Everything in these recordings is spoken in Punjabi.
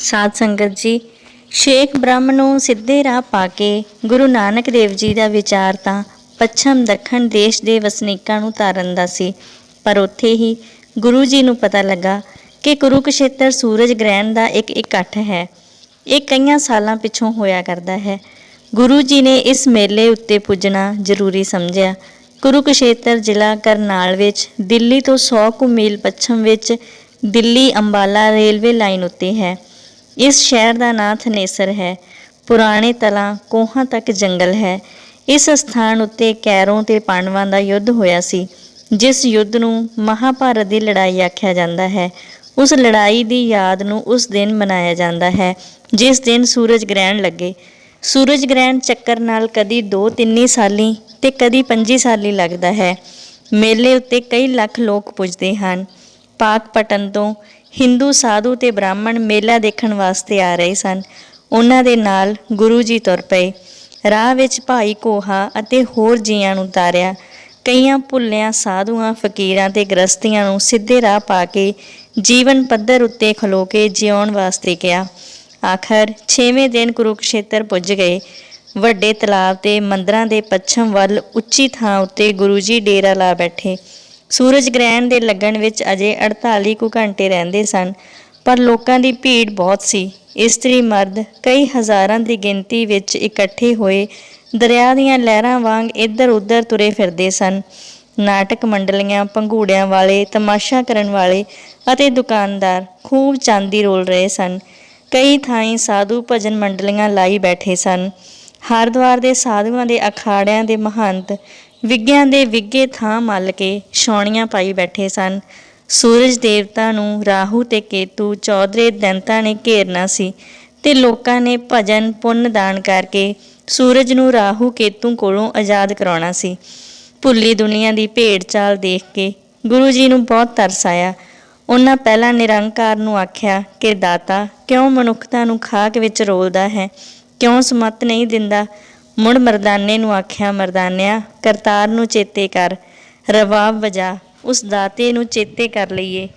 ਸਾਧ ਸੰਗਤ ਜੀ, ਸ਼ੇਖ ਬ੍ਰਹਮ ਨੂੰ ਸਿੱਧੇ ਰਾਹ ਪਾ ਕੇ ਗੁਰੂ ਨਾਨਕ ਦੇਵ ਜੀ ਦਾ ਵਿਚਾਰ ਤਾਂ ਪੱਛਮ ਦੱਖਣ ਦੇਸ਼ ਦੇ ਵਸਨੀਕਾਂ ਨੂੰ ਤਾਰਨ ਦਾ ਸੀ, ਪਰ ਉੱਥੇ ਹੀ ਗੁਰੂ ਜੀ ਨੂੰ ਪਤਾ ਲੱਗਾ ਕਿ ਕੁਰੂਕਸ਼ੇਤਰ ਸੂਰਜ ਗ੍ਰਹਿਣ ਦਾ ਇੱਕ ਇਕੱਠ ਹੈ। ਇਹ ਕਈਆਂ ਸਾਲਾਂ ਪਿਛੋਂ ਹੋਇਆ ਕਰਦਾ ਹੈ। ਗੁਰੂ ਜੀ ਨੇ ਇਸ ਮੇਲੇ ਉੱਤੇ ਪੁੱਜਣਾ ਜ਼ਰੂਰੀ ਸਮਝਿਆ। ਕੁਰੂਕਸ਼ੇਤਰ ਜ਼ਿਲ੍ਹਾ ਕਰਨਾਲ ਵਿੱਚ ਦਿੱਲੀ ਤੋਂ 100 ਕੁ ਮੀਲ ਪੱਛਮ ਵਿੱਚ ਦਿੱਲੀ ਅੰਬਾਲਾ ਰੇਲਵੇ ਲਾਈਨ ਉੱਤੇ ਹੈ। ਇਸ ਸ਼ਹਿਰ ਦਾ ਨਾਂ ਥਨੇਸਰ ਹੈ। ਪੁਰਾਣੇ ਤਲਾਂ ਕੋਹਾਂ ਤੱਕ ਜੰਗਲ ਹੈ। ਇਸ ਸਥਾਨ ਉੱਤੇ ਕੈਰੋਂ ਤੇ ਪਾਂਡਵਾਂ ਦਾ ਯੁੱਧ ਹੋਇਆ ਸੀ, ਜਿਸ ਯੁੱਧ ਨੂੰ ਮਹਾਭਾਰਤ ਦੀ ਲੜਾਈ ਆਖਿਆ ਜਾਂਦਾ ਹੈ। ਉਸ ਲੜਾਈ ਦੀ ਯਾਦ ਨੂੰ ਉਸ ਦਿਨ ਮਨਾਇਆ ਜਾਂਦਾ ਹੈ, ਜਿਸ ਦਿਨ ਸੂਰਜ ਗ੍ਰਹਿਣ ਲੱਗੇ। ਸੂਰਜ ਗ੍ਰਹਿਣ ਚੱਕਰ ਨਾਲ ਕਦੀ 2-3 ਸਾਲੀ ਤੇ ਕਦੀ 5 ਸਾਲੀ ਲੱਗਦਾ ਹੈ। ਮੇਲੇ ਉੱਤੇ ਕਈ ਲੱਖ ਲੋਕ ਪੁੱਜਦੇ ਹਨ। ਪਾਕ ਪਾਕਪਟਨ ਤੋਂ ਹਿੰਦੂ, ਸਾਧੂ ਤੇ ਬ੍ਰਾਹਮਣ ਮੇਲਾ ਦੇਖਣ ਵਾਸਤੇ ਆ ਰਹੇ ਸਨ। ਉਹਨਾਂ ਦੇ ਨਾਲ ਗੁਰੂ ਜੀ ਤੁਰ ਪਏ। ਰਾਹ ਵਿੱਚ ਭਾਈ ਕੋਹਾ ਅਤੇ ਹੋਰ ਜੀਆਂ ਨੂੰ ਤਾਰਿਆ। ਕਈਆਂ ਭੁੱਲਿਆਂ, ਸਾਧੂਆਂ, ਫਕੀਰਾਂ ਤੇ ਗ੍ਰਸਤੀਆਂ ਨੂੰ ਸਿੱਧੇ ਰਾਹ ਪਾ ਕੇ ਜੀਵਨ ਪੱਧਰ ਉੱਤੇ ਖਲੋ ਕੇ ਜਿਉਣ ਵਾਸਤੇ ਕਿਹਾ। ਆਖਰ 6ਵੇਂ ਦਿਨ ਕੁਰੂਕਸ਼ੇਤਰ ਪੁੱਜ ਗਏ। ਵੱਡੇ ਤਲਾਬ ਤੇ ਮੰਦਰਾਂ ਦੇ ਪੱਛਮ ਵੱਲ ਉੱਚੀ ਥਾਂ ਉੱਤੇ ਗੁਰੂ ਜੀ ਡੇਰਾ ਲਾ ਬੈਠੇ। ਸੂਰਜ ਗ੍ਰਹਿਣ ਦੇ ਲੱਗਣ ਵਿੱਚ ਅਜੇ 48 ਕੁ ਘੰਟੇ ਰਹਿੰਦੇ ਸਨ, ਪਰ ਲੋਕਾਂ ਦੀ ਭੀੜ ਬਹੁਤ ਸੀ। ਇਸਤਰੀ ਮਰਦ ਕਈ ਹਜ਼ਾਰਾਂ ਦੀ ਗਿਣਤੀ ਵਿੱਚ ਇਕੱਠੇ ਹੋਏ ਦਰਿਆ ਦੀਆਂ ਲਹਿਰਾਂ ਵਾਂਗ ਇੱਧਰ-ਉੱਧਰ ਤੁਰੇ ਫਿਰਦੇ ਸਨ। ਨਾਟਕ ਮੰਡਲੀਆਂ, ਪੰਘੂੜਿਆਂ ਵਾਲੇ, ਤਮਾਸ਼ਾ ਕਰਨ ਵਾਲੇ ਅਤੇ ਦੁਕਾਨਦਾਰ ਖੂਬ ਚਾਂਦੀ ਰੋਲ ਰਹੇ ਸਨ। ਕਈ ਥਾਈਂ ਸਾਧੂ ਭਜਨ ਮੰਡਲੀਆਂ ਲਾਈ ਬੈਠੇ ਸਨ। ਹਰਦੁਆਰ ਦੇ ਸਾਧੂਆਂ ਦੇ ਅਖਾੜਿਆਂ ਦੇ ਮਹੰਤ ਵਿਗਿਆਂ ਦੇ ਵਿਗੇ ਥਾਂ ਮੱਲ ਕੇ ਛਾਉਣੀਆਂ ਪਾਈ ਬੈਠੇ ਸਨ। ਸੂਰਜ ਦੇਵਤਾ ਨੂੰ ਰਾਹੂ ਤੇ ਕੇਤੂ ਚੌਧਰੇ ਦੈਂਤਾਂ ਨੇ ਘੇਰਨਾ ਸੀ ਤੇ ਲੋਕਾਂ ਨੇ ਭਜਨ ਪੁੰਨ ਦਾਨ ਕਰਕੇ ਸੂਰਜ ਨੂੰ ਰਾਹੂ ਕੇਤੂ ਕੋਲੋਂ ਆਜ਼ਾਦ ਕਰਾਉਣਾ ਸੀ। ਭੁੱਲੀ ਦੁਨੀਆ ਦੀ ਭੇਡ ਚਾਲ ਦੇਖ ਕੇ ਗੁਰੂ ਜੀ ਨੂੰ ਬਹੁਤ ਤਰਸ ਆਇਆ। ਉਹਨਾਂ ਪਹਿਲਾਂ ਨਿਰੰਕਾਰ ਨੂੰ ਆਖਿਆ ਕਿ ਦਾਤਾ, ਕਿਉਂ ਮਨੁੱਖਤਾ ਨੂੰ ਖਾਕ ਵਿੱਚ ਰੋਲਦਾ ਹੈ? ਕਿਉਂ ਸਮਤ ਨਹੀਂ ਦਿੰਦਾ? ਮੁੜ ਮਰਦਾਨੇ ਨੂੰ ਆਖਿਆ, ਮਰਦਾਨਿਆ, ਕਰਤਾਰ ਨੂੰ ਚੇਤੇ ਕਰ, ਰਵਾਬ ਵਜਾ, ਉਸ ਦਾਤੇ ਨੂੰ ਚੇਤੇ ਕਰ ਲਈਏ।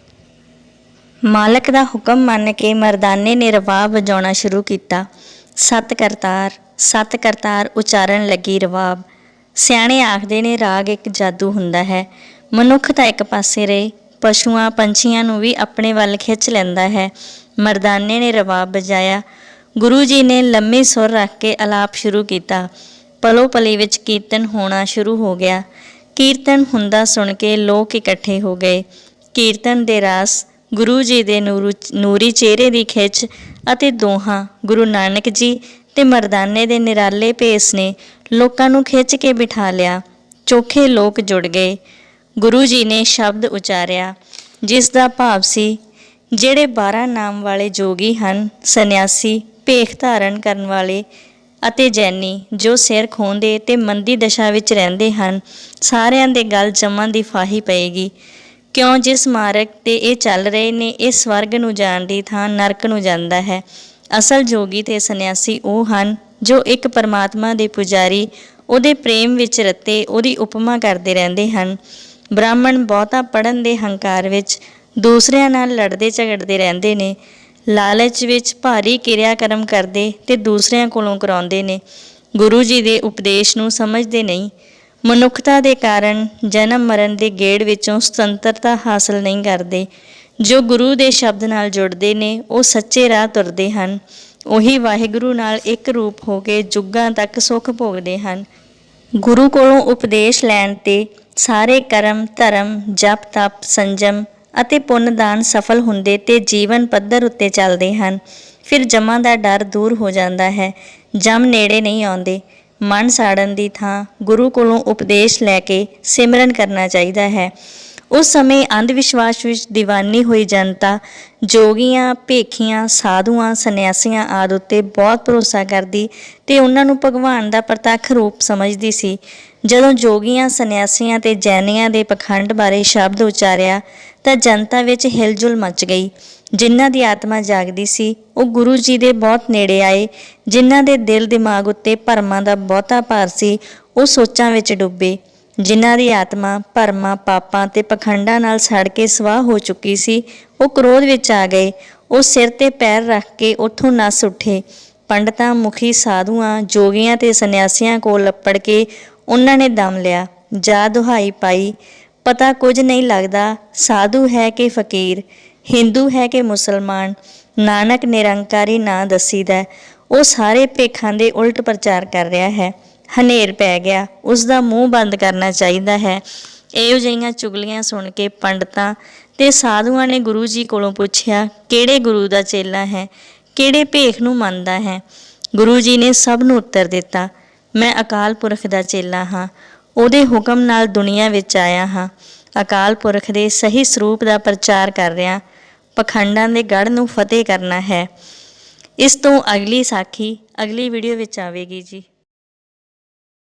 ਮਾਲਕ ਦਾ ਹੁਕਮ ਮੰਨ ਕੇ ਮਰਦਾਨੇ ਨੇ ਰਵਾਬ ਵਜਾਉਣਾ ਸ਼ੁਰੂ ਕੀਤਾ। ਸਤ ਕਰਤਾਰ ਸਤ ਕਰਤਾਰ ਉਚਾਰਨ ਲੱਗੀ ਰਵਾਬ। ਸਿਆਣੇ ਆਖਦੇ ਨੇ, ਰਾਗ ਇੱਕ ਜਾਦੂ ਹੁੰਦਾ ਹੈ। ਮਨੁੱਖ ਤਾਂ ਇੱਕ ਪਾਸੇ ਰਹੇ, ਪਸ਼ੂਆਂ, ਪੰਛੀਆਂ ਨੂੰ ਵੀ ਆਪਣੇ ਵੱਲ ਖਿੱਚ ਲੈਂਦਾ ਹੈ। ਮਰਦਾਨੇ ਨੇ ਰਵਾਬ ਵਜਾਇਆ ਗੁਰੂ ਜੀ ਨੇ ਲੰਮੇ ਸੁਰ ਰੱਖ ਕੇ ਆਲਾਪ ਸ਼ੁਰੂ ਕੀਤਾ। ਪਲੋ ਪਲੀ ਵਿੱਚ ਕੀਰਤਨ ਹੋਣਾ ਸ਼ੁਰੂ ਹੋ ਗਿਆ। ਕੀਰਤਨ ਹੁੰਦਾ ਸੁਣ ਕੇ ਲੋਕ ਇਕੱਠੇ ਹੋ ਗਏ। ਕੀਰਤਨ ਦੇ ਰਾਸ ਗੁਰੂ ਜੀ ਦੇ ਨੂਰੂ ਨੂਰੀ ਚਿਹਰੇ ਦੀ ਖਿੱਚ ਅਤੇ ਦੋਹਾਂ, ਗੁਰੂ ਨਾਨਕ ਜੀ ਤੇ ਮਰਦਾਨੇ ਦੇ ਨਿਰਾਲੇ ਭੇਸ ਨੇ ਲੋਕਾਂ ਨੂੰ ਖਿੱਚ ਕੇ ਬਿਠਾ ਲਿਆ। ਚੋਖੇ ਲੋਕ ਜੁੜ ਗਏ। ਗੁਰੂ ਜੀ ਨੇ ਸ਼ਬਦ ਉਚਾਰਿਆ, ਜਿਸ ਦਾ ਭਾਵ ਸੀ, ਜਿਹੜੇ 12 ਨਾਮ ਵਾਲੇ ਜੋਗੀ ਹਨ, ਸੰਨਿਆਸੀ ਭੇਖ ਧਾਰਨ ਕਰਨ ਵਾਲੇ ਅਤੇ ਜੈਨੀ, ਜੋ ਸਿਰ ਖੋਂਦੇ ਤੇ ਮੰਦੀ ਦਸ਼ਾ ਵਿੱਚ ਰਹਿੰਦੇ ਹਨ, ਸਾਰਿਆਂ ਦੇ ਗਲ ਜਮਾਂ ਦੀ ਫਾਹੀ ਪਏਗੀ। ਕਿਉਂ ਜਿਸ ਮਾਰਗ ਤੇ ਇਹ ਚੱਲ ਰਹੇ ਨੇ, ਇਹ ਸਵਰਗ ਨੂੰ ਜਾਣ ਦੀ ਥਾਂ ਨਰਕ ਨੂੰ ਜਾਂਦਾ ਹੈ। ਅਸਲ ਜੋਗੀ ਤੇ ਸੰਨਿਆਸੀ ਉਹ ਹਨ, ਜੋ ਇੱਕ ਪਰਮਾਤਮਾ ਦੇ ਪੁਜਾਰੀ, ਉਹਦੇ ਪ੍ਰੇਮ ਵਿੱਚ ਰਤੇ, ਉਹਦੀ ਉਪਮਾ ਕਰਦੇ ਰਹਿੰਦੇ ਹਨ। ਬ੍ਰਾਹਮਣ ਬਹੁਤਾ ਪੜਨ ਦੇ ਹੰਕਾਰ ਵਿੱਚ, ਦੂਸਰਿਆਂ ਨਾਲ ਲੜਦੇ ਝਗੜਦੇ ਰਹਿੰਦੇ ਨੇ। ਲਾਲਚ ਵਿੱਚ ਭਾਰੀ ਕਿਰਿਆ ਕਰਮ ਕਰਦੇ ਤੇ ਦੂਸਰਿਆਂ ਕੋਲੋਂ ਕਰਾਉਂਦੇ ਨੇ। ਗੁਰੂ ਜੀ ਦੇ ਉਪਦੇਸ਼ ਨੂੰ ਸਮਝਦੇ ਨਹੀਂ। ਮਨੁੱਖਤਾ ਦੇ ਕਾਰਨ ਜਨਮ ਮਰਨ ਦੇ ਗੇੜ ਵਿੱਚੋਂ ਸੁਤੰਤਰਤਾ ਹਾਸਲ ਨਹੀਂ ਕਰਦੇ। ਜੋ ਗੁਰੂ ਦੇ ਸ਼ਬਦ ਨਾਲ ਜੁੜਦੇ ਨੇ, ਉਹ ਸੱਚੇ ਰਾਹ ਤੁਰਦੇ ਹਨ। ਉਹੀ ਵਾਹਿਗੁਰੂ ਨਾਲ ਇੱਕ ਰੂਪ ਹੋ ਕੇ ਜੁਗਾਂ ਤੱਕ ਸੁੱਖ ਭੋਗਦੇ ਹਨ। ਗੁਰੂ ਕੋਲੋਂ ਉਪਦੇਸ਼ ਲੈਣ ਤੇ ਸਾਰੇ ਕਰਮ, ਧਰਮ, ਜਪ, ਤਪ, ਸੰਜਮ ਅਤੇ ਪੁੰਨ ਦਾਨ ਸਫਲ ਹੁੰਦੇ ਤੇ ਜੀਵਨ ਪੱਧਰ ਉੱਤੇ ਚੱਲਦੇ ਹਨ। ਫਿਰ ਜਮਾਂ ਦਾ ਡਰ ਦੂਰ ਹੋ ਜਾਂਦਾ ਹੈ। ਜਮ ਨੇੜੇ ਨਹੀਂ ਆਉਂਦੇ। ਮਨ ਸਾੜਨ ਦੀ ਥਾਂ ਗੁਰੂ ਕੋਲੋਂ ਉਪਦੇਸ਼ ਲੈ ਕੇ ਸਿਮਰਨ ਕਰਨਾ ਚਾਹੀਦਾ ਹੈ। ਉਸ ਸਮੇਂ ਅੰਧ ਵਿਸ਼ਵਾਸ ਵਿੱਚ ਦੀਵਾਨੀ ਹੋਈ ਜਨਤਾ, ਜੋਗੀਆਂ, ਭੇਖੀਆਂ, ਸਾਧੂਆਂ, ਸੰਨਿਆਸੀਆਂ ਆਦਿ ਉੱਤੇ ਬਹੁਤ ਭਰੋਸਾ ਕਰਦੀ ਤੇ ਉਹਨਾਂ ਨੂੰ ਭਗਵਾਨ ਦਾ ਪ੍ਰਤੱਖ ਰੂਪ ਸਮਝਦੀ ਸੀ। ਜਦੋਂ ਜੋਗੀਆਂ, ਸੰਨਿਆਸੀਆਂ ਤੇ ਜੈਨੀਆਂ ਦੇ ਪਖੰਡ ਬਾਰੇ ਸ਼ਬਦ ਉਚਾਰਿਆ ਤਾਂ ਜਨਤਾ ਵਿੱਚ ਹਿਲਜੁਲ ਮਚ ਗਈ। ਜਿਨ੍ਹਾਂ ਦੀ ਆਤਮਾ ਜਾਗਦੀ ਸੀ, ਉਹ ਗੁਰੂ ਜੀ ਦੇ ਬਹੁਤ ਨੇੜੇ ਆਏ, ਜਿਨ੍ਹਾਂ ਦੇ ਦਿਲ ਦਿਮਾਗ ਉੱਤੇ ਭਰਮਾਂ ਦਾ ਬਹੁਤਾ ਭਾਰ ਸੀ, ਉਹ ਸੋਚਾਂ ਵਿੱਚ ਡੁੱਬੇ। ਜਿਨ੍ਹਾਂ ਦੀ ਆਤਮਾ ਭਰਮਾਂ, ਪਾਪਾਂ ਤੇ ਪਖੰਡਾਂ ਨਾਲ ਸੜ ਕੇ ਸਵਾਹ ਹੋ ਚੁੱਕੀ ਸੀ, ਉਹ ਕ੍ਰੋਧ ਵਿੱਚ ਆ ਗਏ। ਉਹ ਸਿਰ ਤੇ ਪੈਰ ਰੱਖ ਕੇ ਉੱਥੋਂ ਨੱਸ ਉੱਠੇ। ਪੰਡਤਾਂ, ਮੁਖੀ, ਸਾਧੂਆਂ, ਜੋਗੀਆਂ ਤੇ ਸੰਨਿਆਸੀਆਂ ਕੋਲ ਲੱਪੜ ਕੇ ਉਹਨਾਂ ਨੇ ਦਮ ਲਿਆ। ਜਾ ਦੁਹਾਈ ਪਾਈ। ਪਤਾ ਕੁਝ ਨਹੀਂ ਲੱਗਦਾ, ਸਾਧੂ ਹੈ ਕਿ ਫਕੀਰ, ਹਿੰਦੂ ਹੈ ਕਿ ਮੁਸਲਮਾਨ। ਨਾਨਕ ਨਿਰੰਕਾਰੀ ਨਾਂ ਦੱਸੀਦਾ ਹੈ। ਉਹ ਸਾਰੇ ਭੇਖਾਂ ਦੇ ਉਲਟ ਪ੍ਰਚਾਰ ਕਰ ਰਿਹਾ ਹੈ। ਹਨੇਰ ਪੈ ਗਿਆ। ਉਸ ਦਾ ਮੂੰਹ ਬੰਦ ਕਰਨਾ ਚਾਹੀਦਾ ਹੈ। ਇਹੋ ਜਿਹੀਆਂ ਚੁਗਲੀਆਂ ਸੁਣ ਕੇ ਪੰਡਤਾਂ ਤੇ ਸਾਧੂਆਂ ਨੇ ਗੁਰੂ ਜੀ ਕੋਲੋਂ ਪੁੱਛਿਆ, ਕਿਹੜੇ ਗੁਰੂ ਦਾ ਚੇਲਾ ਹੈ? ਕਿਹੜੇ ਭੇਖ ਨੂੰ ਮੰਨਦਾ ਹੈ? ਗੁਰੂ ਜੀ ਨੇ ਸਭ ਨੂੰ ਉੱਤਰ ਦਿੱਤਾ, ਮੈਂ ਅਕਾਲ ਪੁਰਖ ਦਾ ਚੇਲਾ ਹਾਂ। ਉਹਦੇ ਹੁਕਮ ਨਾਲ ਦੁਨੀਆ ਵਿੱਚ ਆਇਆ ਹਾਂ। ਅਕਾਲ ਪੁਰਖ ਦੇ ਸਹੀ ਸਰੂਪ ਦਾ ਪ੍ਰਚਾਰ ਕਰ ਰਿਹਾ। ਪਖੰਡਾਂ ਦੇ ਗੜ ਨੂੰ ਫਤਿਹ ਕਰਨਾ ਹੈ। ਇਸ ਤੋਂ ਅਗਲੀ ਸਾਖੀ, ਅਗਲੀ ਵੀਡੀਓ ਵਿੱਚ ਆਵੇਗੀ ਜੀ।